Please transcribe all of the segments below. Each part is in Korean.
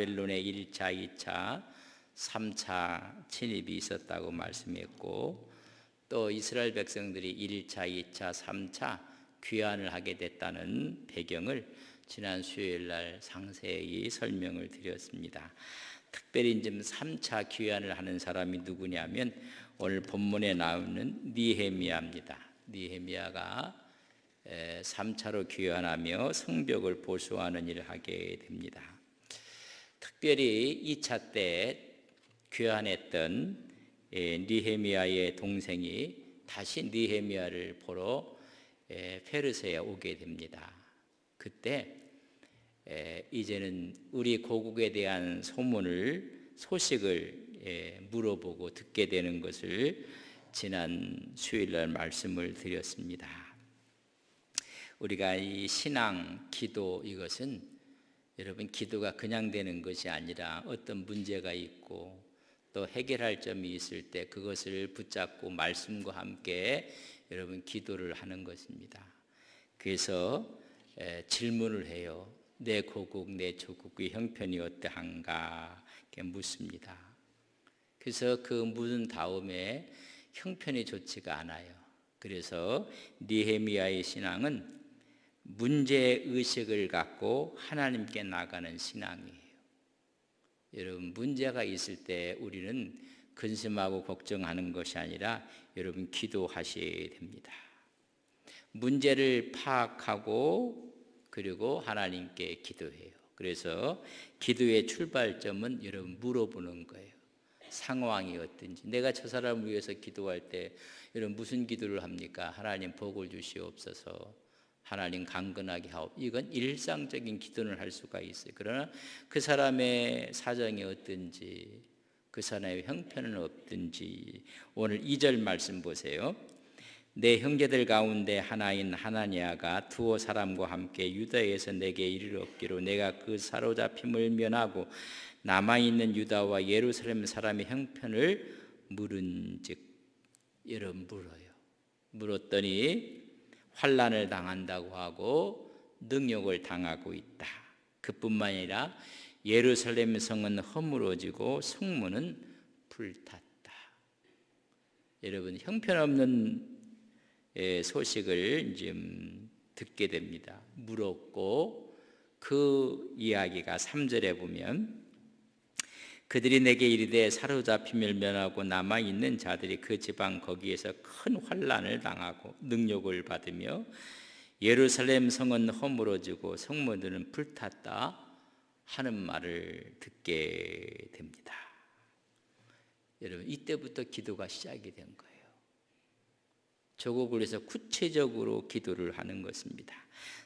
바벨론의 1차, 2차, 3차 침입이 있었다고 말씀했고 또 이스라엘 백성들이 1차, 2차, 3차 귀환을 하게 됐다는 배경을 지난 수요일 날 상세히 설명을 드렸습니다. 특별히 지금 3차 귀환을 하는 사람이 누구냐면 오늘 본문에 나오는 니헤미야입니다. 니헤미야가 3차로 귀환하며 성벽을 보수하는 일을 하게 됩니다. 특별히 2차 때 귀환했던 니헤미야의 동생이 다시 니헤미야를 보러 페르세에 오게 됩니다. 그때 이제는 우리 고국에 대한 소문을 소식을 물어보고 듣게 되는 것을 지난 수요일 날 말씀을 드렸습니다. 우리가 이 신앙, 기도 이것은 여러분 기도가 그냥 되는 것이 아니라 어떤 문제가 있고 또 해결할 점이 있을 때 그것을 붙잡고 말씀과 함께 여러분 기도를 하는 것입니다. 그래서 질문을 해요. 내 고국, 내 조국의 형편이 어떠한가? 이렇게 묻습니다. 그래서 그 묻은 다음에 형편이 좋지가 않아요. 그래서 니헤미야의 신앙은 문제 의식을 갖고 하나님께 나가는 신앙이에요. 여러분 문제가 있을 때 우리는 근심하고 걱정하는 것이 아니라 여러분 기도하셔야 됩니다. 문제를 파악하고 그리고 하나님께 기도해요. 그래서 기도의 출발점은 여러분 물어보는 거예요. 상황이 어떤지. 내가 저 사람을 위해서 기도할 때 여러분 무슨 기도를 합니까? 하나님 복을 주시옵소서. 하나님 강건하게 하옵. 이건 일상적인 기도를 할 수가 있어요. 그러나 그 사람의 사정이 어떤지, 그 사람의 형편은 어떤지 오늘 2절 말씀 보세요. 내 형제들 가운데 하나인 하나니아가 두어 사람과 함께 유다에서 내게 이르렀기로 내가 그 사로잡힘을 면하고 남아 있는 유다와 예루살렘 사람의 형편을 물은즉 여러분 물어요. 물었더니 환란을 당한다고 하고 능욕을 당하고 있다. 그뿐만 아니라 예루살렘 성은 허물어지고 성문은 불탔다. 여러분 형편없는 소식을 지금 듣게 됩니다. 물었고 그 이야기가 3절에 보면 그들이 내게 이르되 사로잡힘을 면하고 남아 있는 자들이 그 지방 거기에서 큰 환란을 당하고 능욕을 받으며 예루살렘 성은 허물어지고 성문들은 불탔다 하는 말을 듣게 됩니다. 여러분 이때부터 기도가 시작이 된 거예요. 조국을 위해서 구체적으로 기도를 하는 것입니다.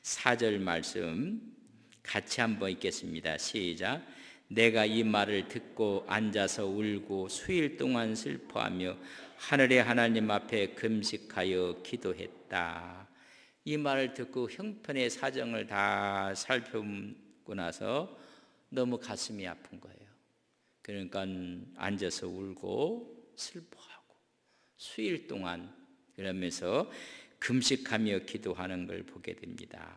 4절 말씀 같이 한번 읽겠습니다. 시작. 내가 이 말을 듣고 앉아서 울고 수일 동안 슬퍼하며 하늘의 하나님 앞에 금식하여 기도했다. 이 말을 듣고 형편의 사정을 다 살펴보고 나서 너무 가슴이 아픈 거예요. 그러니까 앉아서 울고 슬퍼하고 수일 동안 그러면서 금식하며 기도하는 걸 보게 됩니다.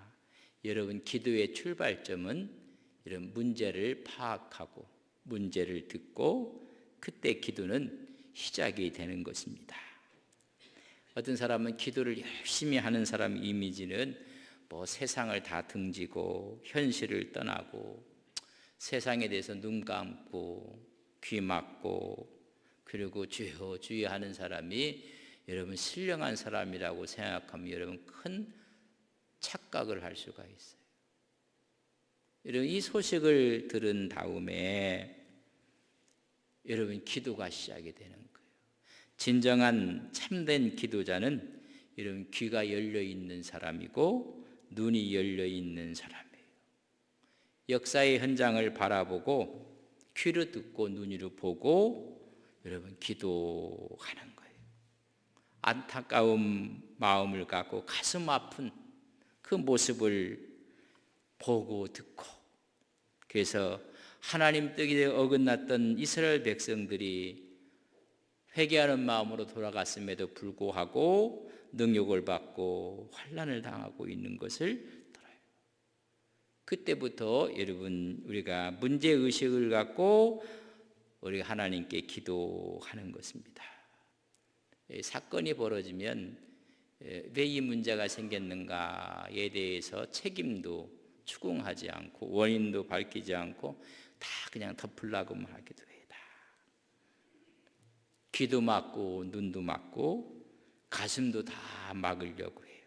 여러분 기도의 출발점은 이런 문제를 파악하고 문제를 듣고 그때 기도는 시작이 되는 것입니다. 어떤 사람은 기도를 열심히 하는 사람 이미지는 뭐 세상을 다 등지고 현실을 떠나고 세상에 대해서 눈 감고 귀 막고 그리고 주여 주여 하는 사람이 여러분 신령한 사람이라고 생각하면 여러분 큰 착각을 할 수가 있어요. 여러분 이 소식을 들은 다음에 여러분 기도가 시작이 되는 거예요. 진정한 참된 기도자는 여러분 귀가 열려 있는 사람이고 눈이 열려 있는 사람이에요. 역사의 현장을 바라보고 귀로 듣고 눈으로 보고 여러분 기도하는 안타까운 마음을 갖고 가슴 아픈 그 모습을 보고 듣고 그래서 하나님 뜻에 어긋났던 이스라엘 백성들이 회개하는 마음으로 돌아갔음에도 불구하고 능욕을 받고 환란을 당하고 있는 것을 들어요. 그때부터 여러분 우리가 문제 의식을 갖고 우리가 하나님께 기도하는 것입니다. 사건이 벌어지면 왜 이 문제가 생겼는가에 대해서 책임도 추궁하지 않고 원인도 밝히지 않고 다 그냥 덮으려고만 하기도 해요. 귀도 막고 눈도 막고 가슴도 다 막으려고 해요.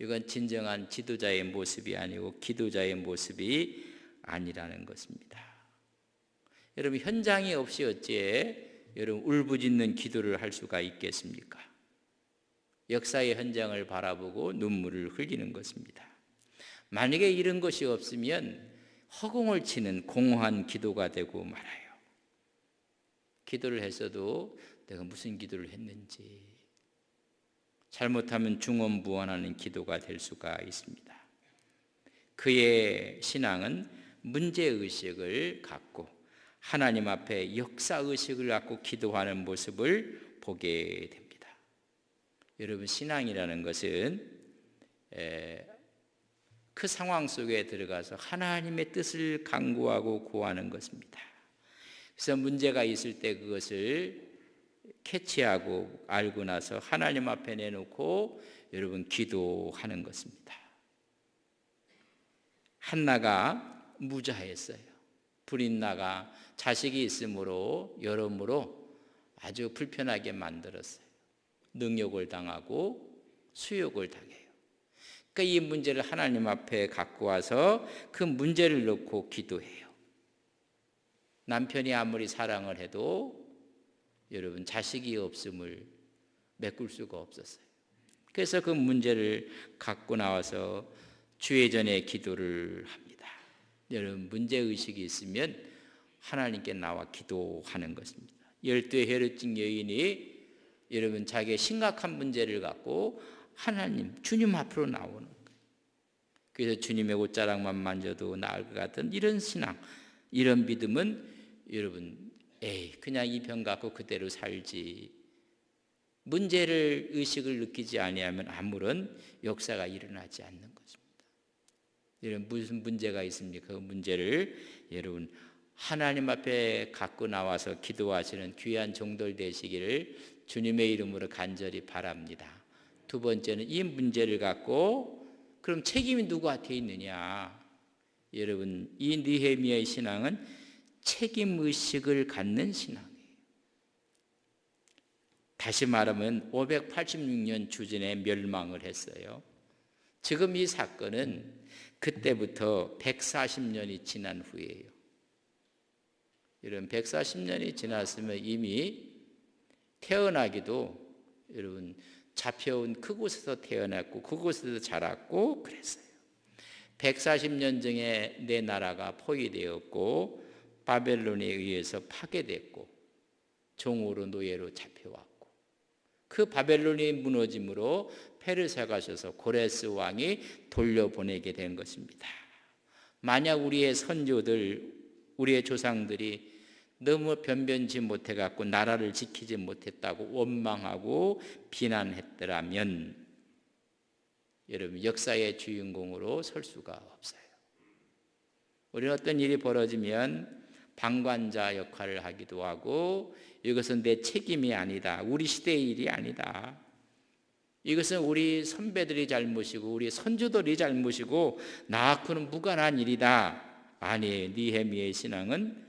이건 진정한 지도자의 모습이 아니고 기도자의 모습이 아니라는 것입니다. 여러분 현장이 없이 어찌 여러분 울부짖는 기도를 할 수가 있겠습니까? 역사의 현장을 바라보고 눈물을 흘리는 것입니다. 만약에 이런 것이 없으면 허공을 치는 공허한 기도가 되고 말아요. 기도를 했어도 내가 무슨 기도를 했는지 잘못하면 중언부언하는 기도가 될 수가 있습니다. 그의 신앙은 문제 의식을 갖고 하나님 앞에 역사 의식을 갖고 기도하는 모습을 보게 됩니다. 여러분 신앙이라는 것은 그 상황 속에 들어가서 하나님의 뜻을 강구하고 구하는 것입니다. 그래서 문제가 있을 때 그것을 캐치하고 알고 나서 하나님 앞에 내놓고 여러분 기도하는 것입니다. 한나가 무자했어요. 불인나가 자식이 있으므로 여러모로 아주 불편하게 만들었어요. 능욕을 당하고 수욕을 당해요. 그러니까 이 문제를 하나님 앞에 갖고 와서 그 문제를 놓고 기도해요. 남편이 아무리 사랑을 해도 여러분 자식이 없음을 메꿀 수가 없었어요. 그래서 그 문제를 갖고 나와서 주의 전에 기도를 합니다. 여러분 문제 의식이 있으면 하나님께 나와 기도하는 것입니다. 열두의 혈증 여인이 여러분 자기의 심각한 문제를 갖고 하나님 주님 앞으로 나오는. 그래서 주님의 옷자락만 만져도 나을 것 같은 이런 신앙, 이런 믿음은 여러분, 에이, 그냥 이 병 갖고 그대로 살지. 문제를 의식을 느끼지 아니하면 아무런 역사가 일어나지 않는 것입니다. 여러분 무슨 문제가 있습니까? 그 문제를 여러분 하나님 앞에 갖고 나와서 기도하시는 귀한 종들 되시기를 주님의 이름으로 간절히 바랍니다. 두 번째는 이 문제를 갖고 그럼 책임이 누구한테 있느냐? 여러분 이 느헤미야의 신앙은 책임 의식을 갖는 신앙이에요. 다시 말하면 586년 주전에 멸망을 했어요. 지금 이 사건은 그때부터 140년이 지난 후에요. 이런 140년이 지났으면 이미 태어나기도 여러분 잡혀온 그곳에서 태어났고 그곳에서 자랐고 그랬어요. 140년 전에 내 나라가 포위되었고 바벨론에 의해서 파괴됐고 종으로 노예로 잡혀왔고 그 바벨론이 무너짐으로 페르사 가셔서 고레스 왕이 돌려보내게 된 것입니다. 만약 우리의 선조들, 우리의 조상들이 너무 변변치 못해 갖고 나라를 지키지 못했다고 원망하고 비난했더라면 여러분 역사의 주인공으로 설 수가 없어요. 우리는 어떤 일이 벌어지면 방관자 역할을 하기도 하고 이것은 내 책임이 아니다. 우리 시대의 일이 아니다. 이것은 우리 선배들이 잘못이고 우리 선조들이 잘못이고 나하고는 무관한 일이다. 아니, 니헤미의 신앙은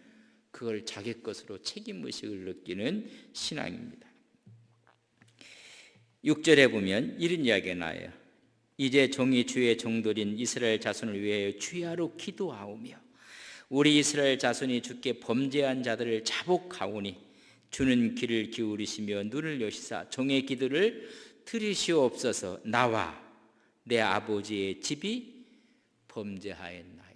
그걸 자기 것으로 책임 의식을 느끼는 신앙입니다. 6절에 보면 이런 이야기가 나요. 이제 종이 주의 종들인 이스라엘 자손을 위하여 주야로 기도하오며 우리 이스라엘 자손이 주께 범죄한 자들을 자복하오니 주는 귀를 기울이시며 눈을 여시사 종의 기도를 들으시옵소서 나와 내 아버지의 집이 범죄하였나이다.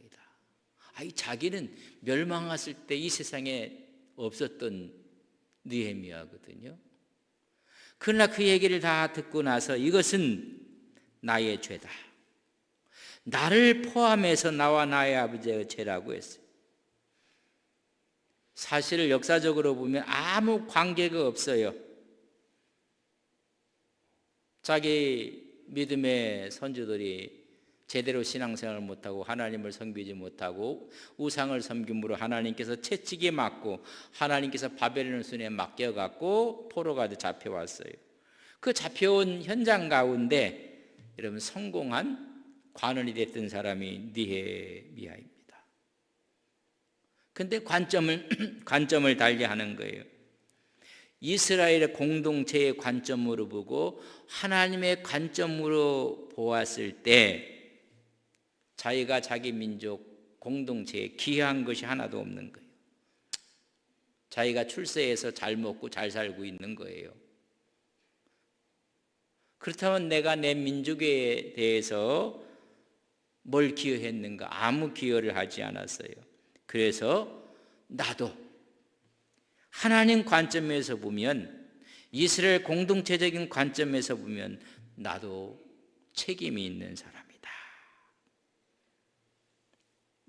아이 자기는 멸망했을 때 이 세상에 없었던 느헤미야거든요. 그러나 그 얘기를 다 듣고 나서 이것은 나의 죄다. 나를 포함해서 나와 나의 아버지의 죄라고 했어요. 사실을 역사적으로 보면 아무 관계가 없어요. 자기 믿음의 선주들이 제대로 신앙생활을 못하고 하나님을 섬기지 못하고 우상을 섬김으로 하나님께서 채찍에 맞고 하나님께서 바벨론 손에 맡겨갖고 포로가 잡혀왔어요. 그 잡혀온 현장 가운데 여러분 성공한 관원이 됐던 사람이 니헤미야입니다. 근데 관점을 관점을 달리 하는 거예요. 이스라엘의 공동체의 관점으로 보고 하나님의 관점으로 보았을 때 자기가 자기 민족 공동체에 기여한 것이 하나도 없는 거예요. 자기가 출세해서 잘 먹고 잘 살고 있는 거예요. 그렇다면 내가 내 민족에 대해서 뭘 기여했는가? 아무 기여를 하지 않았어요. 그래서 나도 하나님 관점에서 보면 이스라엘 공동체적인 관점에서 보면 나도 책임이 있는 사람이다.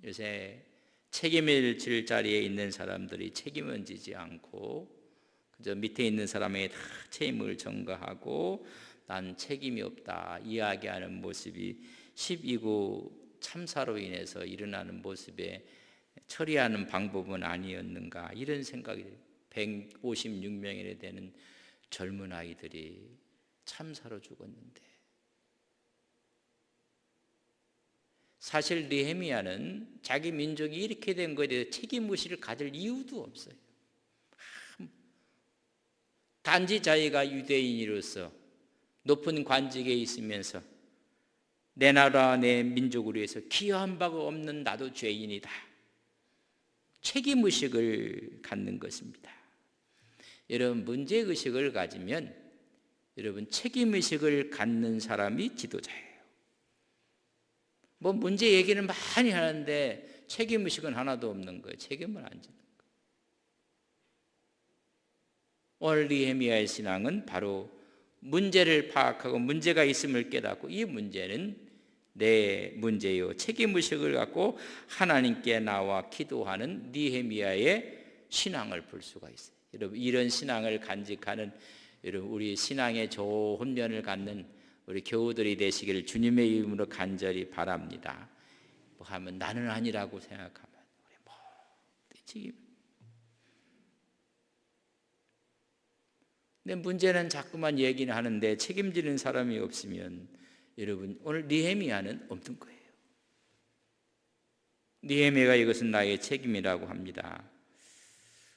요새 책임을 질 자리에 있는 사람들이 책임은 지지 않고 그저 밑에 있는 사람에게 다 책임을 전가하고 난 책임이 없다 이야기하는 모습이 12구 참사로 인해서 일어나는 모습에 처리하는 방법은 아니었는가 이런 생각이 156명이나 되는 젊은 아이들이 참사로 죽었는데 사실 느헤미야는 자기 민족이 이렇게 된 것에 대해서 책임 의식을 가질 이유도 없어요. 단지 자기가 유대인으로서 높은 관직에 있으면서 내 나라 내 민족을 위해서 기여한 바가 없는 나도 죄인이다. 책임 의식을 갖는 것입니다. 여러분 문제 의식을 가지면 여러분 책임 의식을 갖는 사람이 지도자예요. 뭐 문제 얘기는 많이 하는데 책임 의식은 하나도 없는 거예요. 책임을 안 지는 거예요. 니헤미야의 신앙은 바로 문제를 파악하고 문제가 있음을 깨닫고 이 문제는 내 문제요 책임 의식을 갖고 하나님께 나와 기도하는 니헤미야의 신앙을 볼 수가 있어요. 여러분 이런 신앙을 간직하는 여러분 우리 신앙의 좋은 면을 갖는 우리 교우들이 되시기를 주님의 이름으로 간절히 바랍니다. 뭐 하면 나는 아니라고 생각하면 우리 뭐지? 근데 문제는 자꾸만 얘기는 하는데 책임지는 사람이 없으면 여러분 오늘 니헤미야는 없는 거예요. 니헤미야가 이것은 나의 책임이라고 합니다.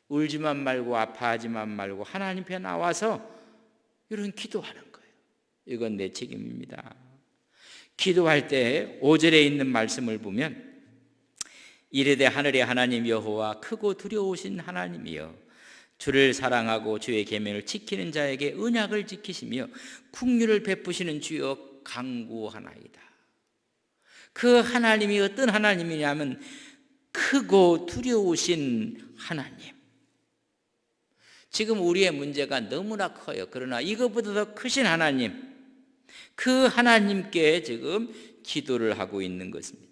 울지만 말고 아파하지만 말고 하나님 앞에 나와서 이런 기도하는 거예요. 이건 내 책임입니다. 기도할 때 5절에 있는 말씀을 보면 이르되 하늘의 하나님 여호와 크고 두려우신 하나님이여 주를 사랑하고 주의 계명을 지키는 자에게 은약을 지키시며 국류를 베푸시는 주여 강구하나이다. 그 하나님이 어떤 하나님이냐면 크고 두려우신 하나님. 지금 우리의 문제가 너무나 커요. 그러나 이것보다 더 크신 하나님, 그 하나님께 지금 기도를 하고 있는 것입니다.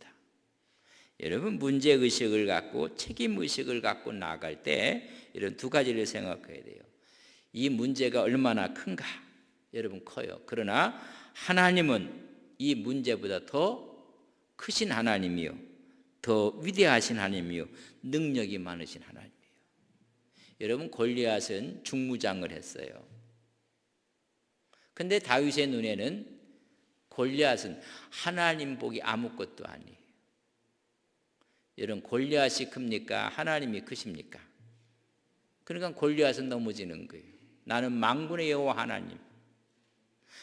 여러분 문제 의식을 갖고 책임 의식을 갖고 나갈 때 이런 두 가지를 생각해야 돼요. 이 문제가 얼마나 큰가? 여러분 커요. 그러나 하나님은 이 문제보다 더 크신 하나님이요. 더 위대하신 하나님이요. 능력이 많으신 하나님이에요. 여러분 골리앗은 중무장을 했어요. 근데 다윗의 눈에는 골리앗은 하나님 복이 아무것도 아니에요. 여러분 골리앗이 큽니까? 하나님이 크십니까? 그러니까 골리앗은 넘어지는 거예요. 나는 망군의 여호와 하나님.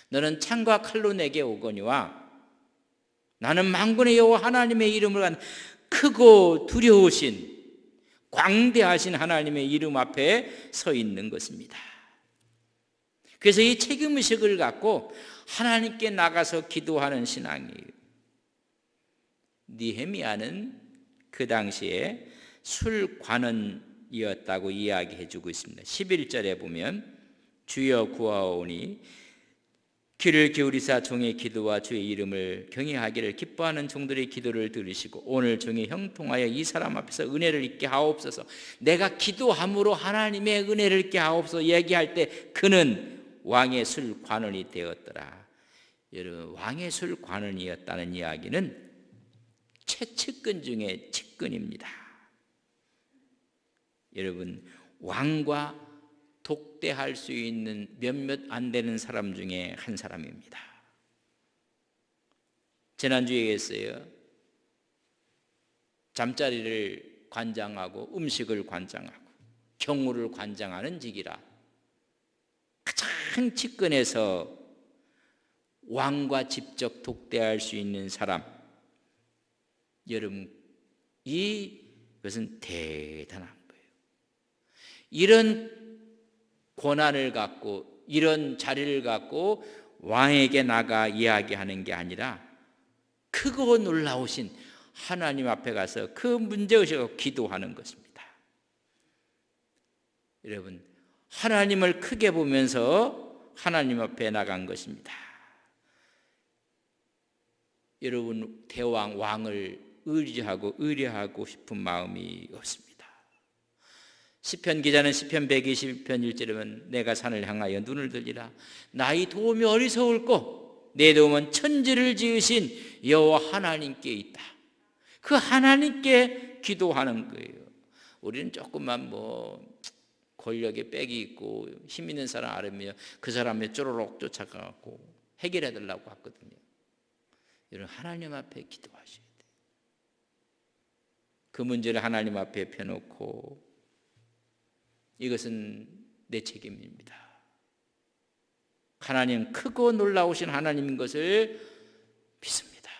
너는 창과 칼로 내게 오거니와 나는 망군의 여호와 하나님의 이름을 간 크고 두려우신 광대하신 하나님의 이름 앞에 서 있는 것입니다. 그래서 이 책임 의식을 갖고 하나님께 나가서 기도하는 신앙이에요. 니헤미야는 그 당시에 술관원이었다고 이야기해 주고 있습니다. 11절에 보면 주여 구하오니 귀를 기울이사 종의 기도와 주의 이름을 경외하기를 기뻐하는 종들의 기도를 들으시고 오늘 종의 형통하여 이 사람 앞에서 은혜를 잊게 하옵소서 내가 기도함으로 하나님의 은혜를 잊게 하옵소서 얘기할 때 그는 왕의 술 관원이 되었더라 여러분 왕의 술 관원이었다는 이야기는 최측근 중에 측근입니다. 여러분 왕과 독대할 수 있는 몇몇 안 되는 사람 중에 한 사람입니다. 지난주에 얘기했어요. 잠자리를 관장하고 음식을 관장하고 경우를 관장하는 직이라 가장 측근에서 왕과 직접 독대할 수 있는 사람 여러분 이 것은 대단한 거예요. 이런 권한을 갖고 이런 자리를 갖고 왕에게 나가 이야기하는 게 아니라 크고 놀라우신 하나님 앞에 가서 그 문제의식을 기도하는 것입니다. 여러분, 하나님을 크게 보면서 하나님 앞에 나간 것입니다. 여러분, 대왕, 왕을 의지하고 의뢰하고 싶은 마음이 없습니다. 시편 기자는 시편 120편 1절에 내가 산을 향하여 눈을 들리라 나의 도움이 어리석을고 내 도움은 천지를 지으신 여호와 하나님께 있다. 그 하나님께 기도하는 거예요. 우리는 조금만 뭐 권력에 빽이 있고 힘 있는 사람 알으면 그 사람의 쪼로록 쫓아가고 해결해 달라고 하거든요. 여러분 하나님 앞에 기도하셔야 돼요. 그 문제를 하나님 앞에 펴놓고 이것은 내 책임입니다. 하나님 크고 놀라우신 하나님인 것을 믿습니다.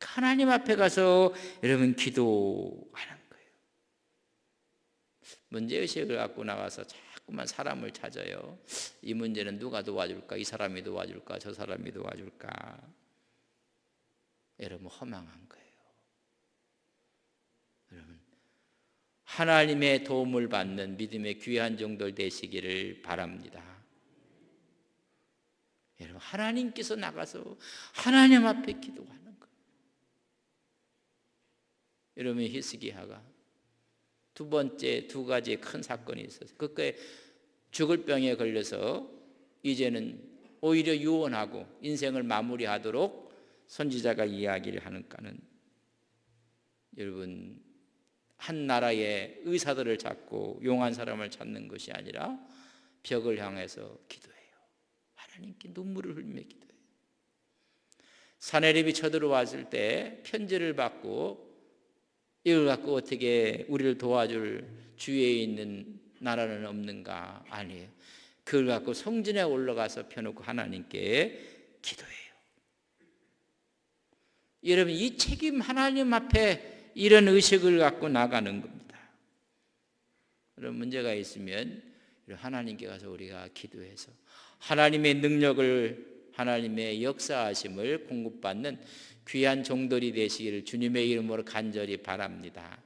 하나님 앞에 가서 여러분 기도하는. 문제의식을 갖고 나와서 자꾸만 사람을 찾아요. 이 문제는 누가 도와줄까? 이 사람이 도와줄까? 저 사람이 도와줄까? 여러분 허망한 거예요. 하나님의 도움을 받는 믿음의 귀한 종들 되시기를 바랍니다. 여러분, 하나님께서 나가서 하나님 앞에 기도하는 거예요. 여러분, 히스기야가 두 번째 두 가지의 큰 사건이 있어서 그때 죽을 병에 걸려서 이제는 오히려 유언하고 인생을 마무리하도록 선지자가 이야기를 하는가는 여러분 한 나라의 의사들을 찾고 용한 사람을 찾는 것이 아니라 벽을 향해서 기도해요. 하나님께 눈물을 흘리며 기도해요. 사내립이 쳐들어왔을 때 편지를 받고 이걸 갖고 어떻게 우리를 도와줄 주위에 있는 나라는 없는가? 아니에요. 그걸 갖고 성전에 올라가서 펴놓고 하나님께 기도해요. 여러분 이 책임 하나님 앞에 이런 의식을 갖고 나가는 겁니다. 그런 문제가 있으면 하나님께 가서 우리가 기도해서 하나님의 능력을 하나님의 역사하심을 공급받는 귀한 종들이 되시기를 주님의 이름으로 간절히 바랍니다.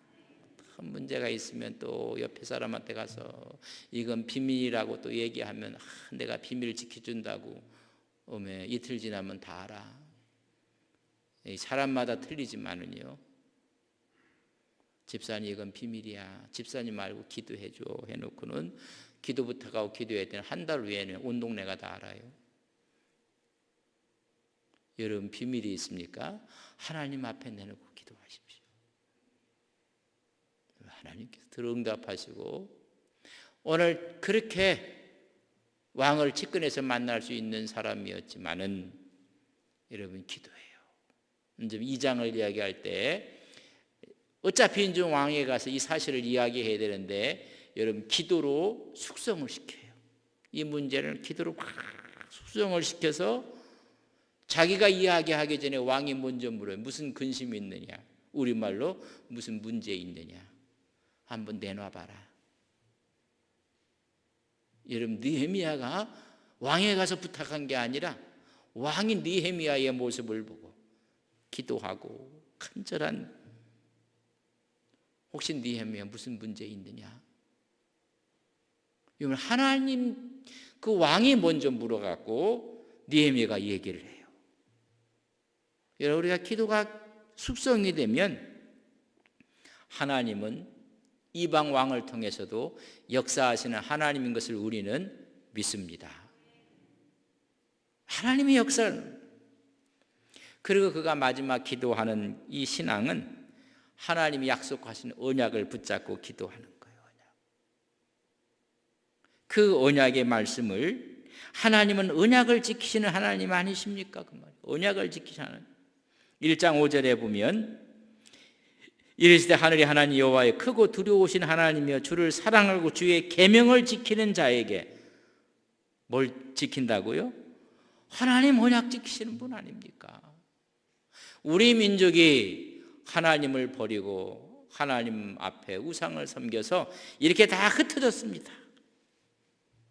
큰 문제가 있으면 또 옆에 사람한테 가서 이건 비밀이라고 또 얘기하면 아, 내가 비밀을 지켜준다고 오면 이틀 지나면 다 알아. 사람마다 틀리지만은요. 집사님 이건 비밀이야. 집사님 말고 기도해줘 해놓고는 기도부터 가고 기도해야 되는 한 달 후에는 온 동네가 다 알아요. 여러분 비밀이 있습니까? 하나님 앞에 내놓고 기도하십시오. 하나님께서 들응답하시고 오늘 그렇게 왕을 측근에서 만날 수 있는 사람이었지만은 여러분 기도해요. 이제 2장을 이야기할 때 어차피 이제 왕에 가서 이 사실을 이야기해야 되는데 여러분 기도로 숙성을 시켜요. 이 문제를 기도로 막 숙성을 시켜서 자기가 이야기하기 전에 왕이 먼저 물어요. 무슨 근심이 있느냐? 우리말로 무슨 문제 있느냐? 한번 내놔봐라. 여러분 느헤미야가 왕에 가서 부탁한 게 아니라 왕이 느헤미야의 모습을 보고 기도하고 간절한 혹시 니헤미야 무슨 문제 있느냐? 하나님 그 왕이 먼저 물어갖고 니헤미가 얘기를 해요. 여러분 우리가 기도가 숙성이 되면 하나님은 이방 왕을 통해서도 역사하시는 하나님인 것을 우리는 믿습니다. 하나님의 역사를 그리고 그가 마지막 기도하는 이 신앙은 하나님이 약속하신 언약을 붙잡고 기도하는 거예요. 언약. 그 언약의 말씀을 하나님은 언약을 지키시는 하나님 아니십니까? 그 말. 언약을 지키시는 1장 5절에 보면 이르시되 하늘의 하나님 여호와의 크고 두려우신 하나님이여 주를 사랑하고 주의 계명을 지키는 자에게 뭘 지킨다고요? 하나님 언약 지키시는 분 아닙니까? 우리 민족이 하나님을 버리고 하나님 앞에 우상을 섬겨서 이렇게 다 흩어졌습니다.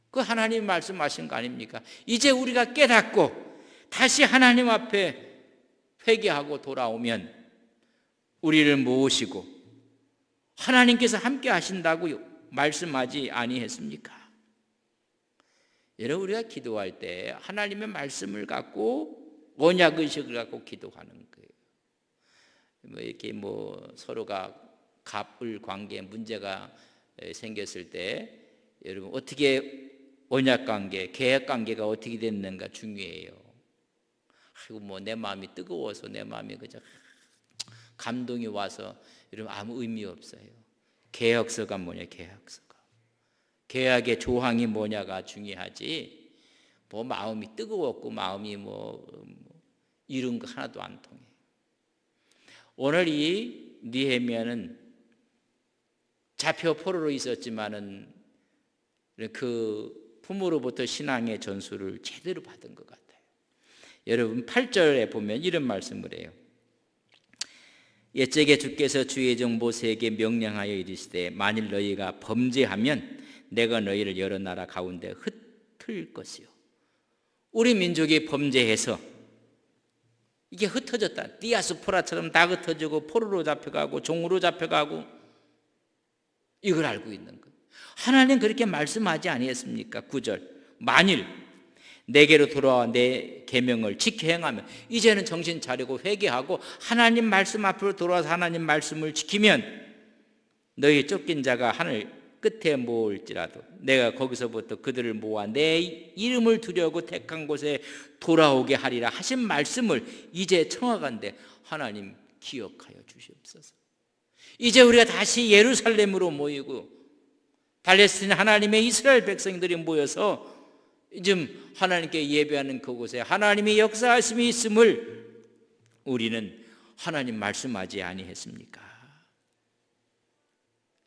그 하나님 말씀하신 거 아닙니까? 이제 우리가 깨닫고 다시 하나님 앞에 회개하고 돌아오면 우리를 모으시고 하나님께서 함께 하신다고 말씀하지 아니했습니까? 여러분 우리가 기도할 때 하나님의 말씀을 갖고 언약 의식을 갖고 기도하는 거예요. 뭐 이렇게 뭐 서로가 갑을 관계 문제가 생겼을 때 여러분 어떻게 언약 관계, 계약 관계가 어떻게 됐는가 중요해요. 아이고 뭐 내 마음이 뜨거워서 내 마음이 그저 감동이 와서 여러분 아무 의미 없어요. 계약서가 뭐냐 계약서가. 계약의 조항이 뭐냐가 중요하지. 뭐 마음이 뜨거웠고 마음이 뭐, 뭐 이런 거 하나도 안 통해. 오늘 이 니헤미야는 잡혀 포로로 있었지만은 그 부모로부터 신앙의 전수를 제대로 받은 것 같아요. 여러분 8절에 보면 이런 말씀을 해요. 옛적에 주께서 주의 종 모세에게 명령하여 이르시되 만일 너희가 범죄하면 내가 너희를 여러 나라 가운데 흩을 것이요. 우리 민족이 범죄해서 이게 흩어졌다. 디아스포라처럼 다 흩어지고 포로로 잡혀가고 종으로 잡혀가고 이걸 알고 있는 것. 하나님 그렇게 말씀하지 아니했습니까? 9절. 만일 내게로 돌아와 내 계명을 지켜 행하면 이제는 정신 차리고 회개하고 하나님 말씀 앞으로 돌아와서 하나님 말씀을 지키면 너희 쫓긴 자가 하늘 끝에 모을지라도 내가 거기서부터 그들을 모아 내 이름을 두려고 택한 곳에 돌아오게 하리라 하신 말씀을 이제 청하건대 하나님 기억하여 주시옵소서. 이제 우리가 다시 예루살렘으로 모이고 팔레스틴 하나님의 이스라엘 백성들이 모여서 좀 하나님께 예배하는 그곳에 하나님의 역사하심이 있음을 우리는 하나님 말씀하지 아니했습니까?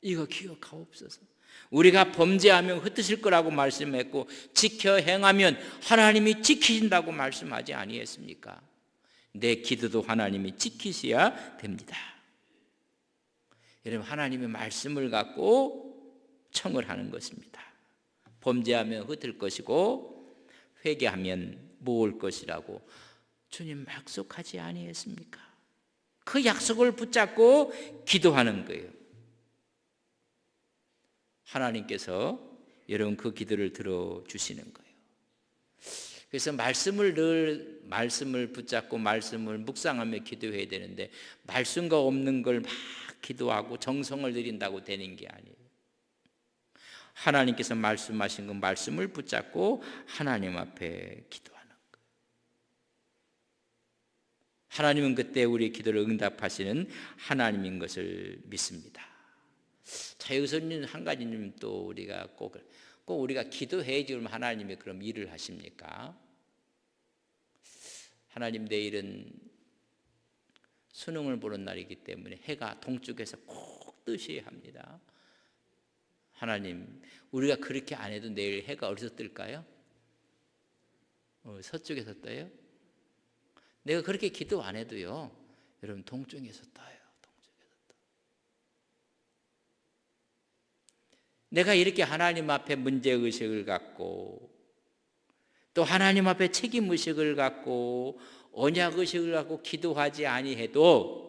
이거 기억하옵소서. 우리가 범죄하면 흩으실 거라고 말씀했고 지켜 행하면 하나님이 지키신다고 말씀하지 아니했습니까? 내 기도도 하나님이 지키셔야 됩니다. 여러분 하나님의 말씀을 갖고 청을 하는 것입니다. 범죄하면 흩을 것이고 회개하면 모을 것이라고 주님 약속하지 아니했습니까? 그 약속을 붙잡고 기도하는 거예요. 하나님께서 여러분 그 기도를 들어 주시는 거예요. 그래서 말씀을 늘 말씀을 붙잡고 말씀을 묵상하며 기도해야 되는데 말씀과 없는 걸 막 기도하고 정성을 들인다고 되는 게 아니에요. 하나님께서 말씀하신 그 말씀을 붙잡고 하나님 앞에 기도하는 거예요. 하나님은 그때 우리 기도를 응답하시는 하나님인 것을 믿습니다. 자 여기서는 한 가지는 또 우리가 꼭, 꼭 우리가 기도해 주면 하나님이 그럼 일을 하십니까? 하나님 내일은 수능을 보는 날이기 때문에 해가 동쪽에서 꼭 뜨셔야 합니다. 하나님, 우리가 그렇게 안 해도 내일 해가 어디서 뜰까요? 어, 서쪽에서 떠요? 내가 그렇게 기도 안 해도요, 여러분 동쪽에서 떠요. 동쪽에서 떠. 내가 이렇게 하나님 앞에 문제 의식을 갖고 또 하나님 앞에 책임 의식을 갖고 언약 의식을 갖고 기도하지 아니해도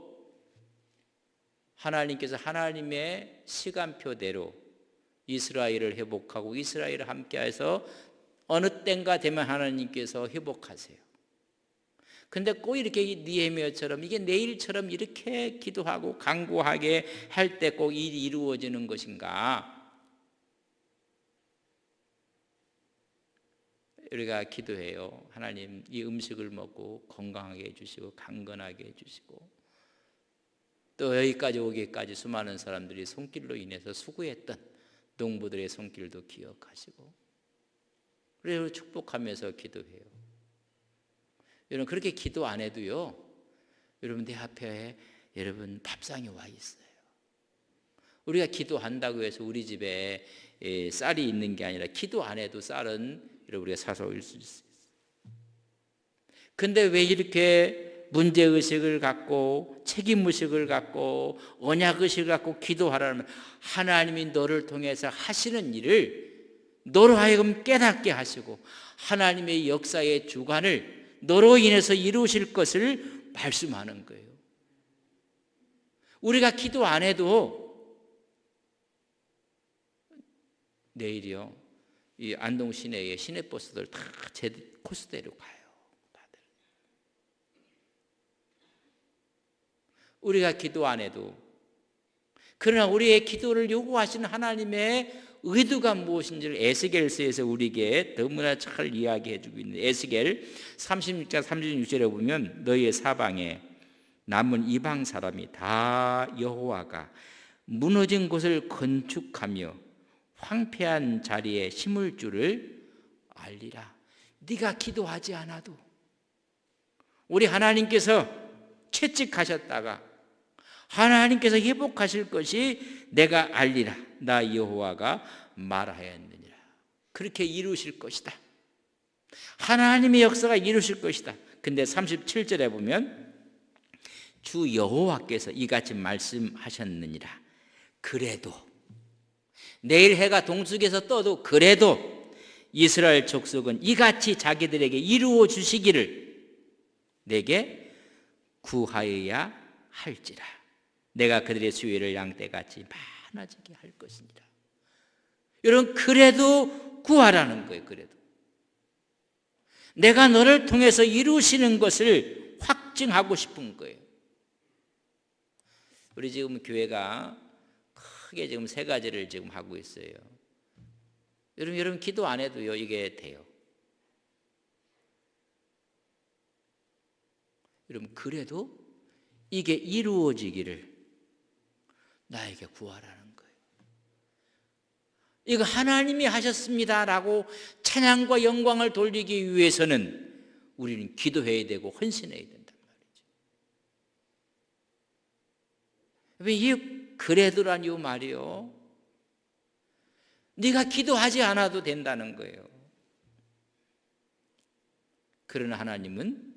하나님께서 하나님의 시간표대로 이스라엘을 회복하고 이스라엘을 함께해서 어느 땐가 되면 하나님께서 회복하세요. 근데 꼭 이렇게 니에미아처럼 이게 내일처럼 이렇게 기도하고 강구하게 할 때 꼭 일이 이루어지는 것인가? 우리가 기도해요. 하나님 이 음식을 먹고 건강하게 해주시고 강건하게 해주시고 또 여기까지 오기까지 수많은 사람들이 손길로 인해서 수고했던 농부들의 손길도 기억하시고 그래서 축복하면서 기도해요. 여러분 그렇게 기도 안 해도요. 여러분 내 앞에 여러분 밥상이 와 있어요. 우리가 기도한다고 해서 우리 집에 예, 쌀이 있는 게 아니라 기도 안 해도 쌀은 여러분 우리가 사서 올수 있어요. 근데 왜 이렇게 문제 의식을 갖고 책임 의식을 갖고 언약 의식을 갖고 기도하라면 하나님이 너를 통해서 하시는 일을 너로 하여금 깨닫게 하시고 하나님의 역사의 주관을 너로 인해서 이루실 것을 말씀하는 거예요. 우리가 기도 안 해도 내일이요. 이 안동 시내에 시내 버스들 다 제 코스대로 가요. 다들. 우리가 기도 안 해도 그러나 우리의 기도를 요구하시는 하나님의 의도가 무엇인지를 에스겔서에서 우리에게 너무나 잘 이야기해 주고 있는 에스겔 36장 36절에 보면 너희의 사방에 남은 이방 사람이 다 여호와가 무너진 곳을 건축하며 황폐한 자리에 심을 줄을 알리라. 네가 기도하지 않아도 우리 하나님께서 채찍하셨다가 하나님께서 회복하실 것이 내가 알리라. 나 여호와가 말하였느니라. 그렇게 이루실 것이다. 하나님의 역사가 이루실 것이다. 근데 37절에 보면 주 여호와께서 이같이 말씀하셨느니라. 그래도 내일 해가 동쪽에서 떠도 그래도 이스라엘 족속은 이같이 자기들에게 이루어 주시기를 내게 구하여야 할지라. 내가 그들의 수위를 양떼같이 많아지게 할 것이니라. 여러분 그래도 구하라는 거예요. 그래도 내가 너를 통해서 이루시는 것을 확증하고 싶은 거예요. 우리 지금 교회가 크게 지금 세 가지를 지금 하고 있어요. 여러분, 여러분 기도 안 해도요 이게 돼요. 여러분 그래도 이게 이루어지기를 나에게 구하라는 거예요. 이거 하나님이 하셨습니다라고 찬양과 영광을 돌리기 위해서는 우리는 기도해야 되고 헌신해야 된단 말이죠. 이 그래도란 이 말이요. 네가 기도하지 않아도 된다는 거예요. 그러나 하나님은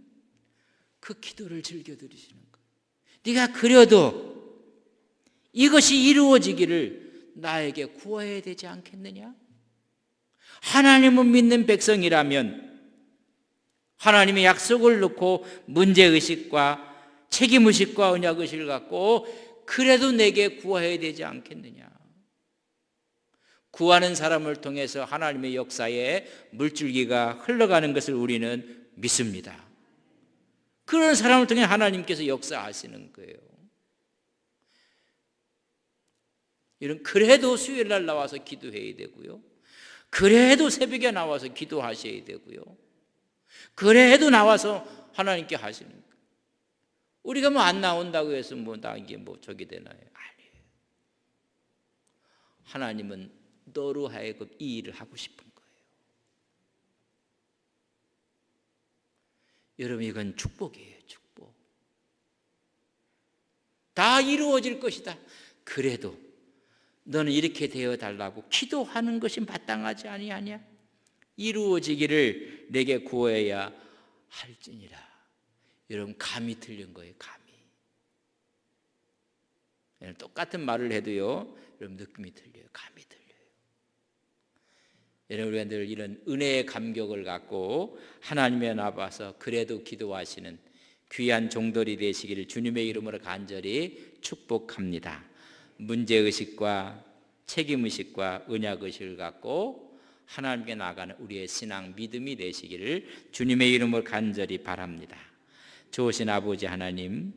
그 기도를 즐겨 드리시는 거예요. 네가 그려도 이것이 이루어지기를 나에게 구해야 되지 않겠느냐? 하나님을 믿는 백성이라면 하나님의 약속을 놓고 문제의식과 책임의식과 언약의식을 갖고 그래도 내게 구해야 되지 않겠느냐? 구하는 사람을 통해서 하나님의 역사에 물줄기가 흘러가는 것을 우리는 믿습니다. 그런 사람을 통해 하나님께서 역사하시는 거예요. 이런 그래도 수요일 날 나와서 기도해야 되고요. 그래도 새벽에 나와서 기도하셔야 되고요. 그래도 나와서 하나님께 하시는. 우리가 뭐 안 나온다고 해서 뭐나 이게 뭐 저기 되나요? 아니에요. 하나님은 너로 하여금 이 일을 하고 싶은 거예요. 여러분 이건 축복이에요, 축복. 다 이루어질 것이다. 그래도 너는 이렇게 되어 달라고 기도하는 것이 마땅하지 아니하냐? 이루어지기를 내게 구해야 할지니라. 여러분 감이 틀린 거예요, 감이. 똑같은 말을 해도요, 여러분 느낌이 틀려요, 감이 틀려요. 여러분 우리가 늘 이런 은혜의 감격을 갖고 하나님의 나와서 그래도 기도하시는 귀한 종들이 되시기를 주님의 이름으로 간절히 축복합니다. 문제의식과 책임의식과 은약의식을 갖고 하나님께 나가는 우리의 신앙 믿음이 되시기를 주님의 이름으로 간절히 바랍니다. 좋으신 아버지 하나님